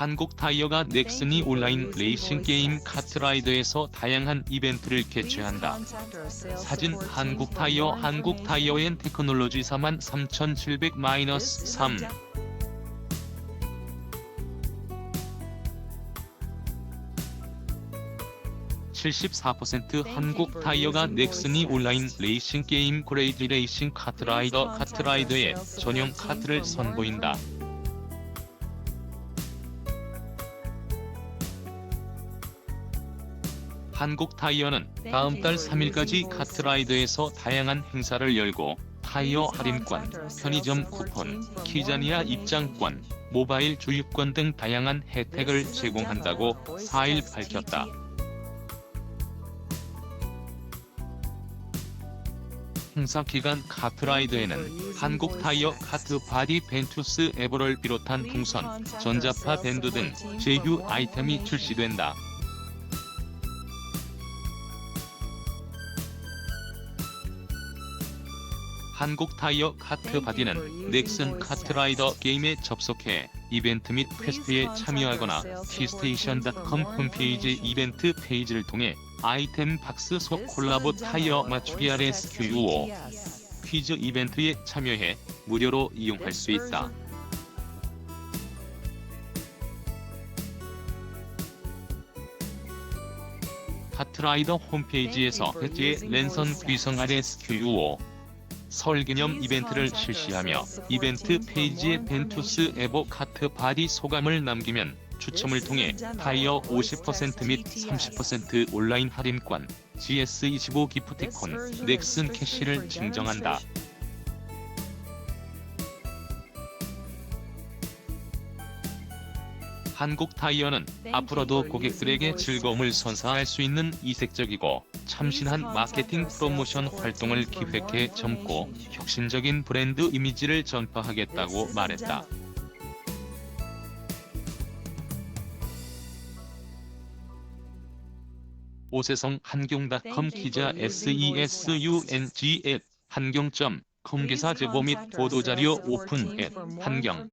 한국 타이어가 넥슨이 온라인 레이싱 게임 카트라이더에서 다양한 이벤트를 개최한다. 사진 한국 타이어 한국 타이어 앤 테크놀로지 43,700-3 74% 한국 타이어가 넥슨이 온라인 레이싱 게임 그레이지 레이싱 카트라이더 카트라이더에 전용 카트를 선보인다. 한국 타이어는 다음 달 3일까지 카트라이더에서 다양한 행사를 열고 타이어 할인권, 편의점 쿠폰, 키자니아 입장권, 모바일 주유권 등 다양한 혜택을 제공한다고 4일 밝혔다. 행사 기간 카트라이더에는 한국 타이어 카트 바디 벤투스 에버를 비롯한 풍선, 전자파 밴드 등 제휴 아이템이 출시된다. 한국 타이어 카트 바디는 넥슨 카트라이더 게임에 접속해 이벤트 및 퀘스트에 참여하거나 키스테이션.com 홈페이지 이벤트 페이지를 통해 아이템 박스 속 콜라보 타이어 맞추기 RSQ5 퀴즈 이벤트에 참여해 무료로 이용할 수 있다. 카트라이더 홈페이지에서 해지의 랜선 귀성 RSQ5 설 기념 이벤트를 실시하며 이벤트 페이지에 벤투스 에보 카트 바디 소감을 남기면 추첨을 통해 타이어 50%및 30% 온라인 할인권, GS25 기프티콘, 넥슨 캐시를 증정한다. 한국 타이어는 앞으로도 고객들에게 즐거움을 선사할 수 있는 이색적이고 참신한 마케팅 프로모션 활동을 기획해 젊고 혁신적인 브랜드 이미지를 전파하겠다고 말했다. 오세성 한경닷컴 기자 SESUNG 앱 한경.com 기사 제보 및 보도자료 오픈 앱 한경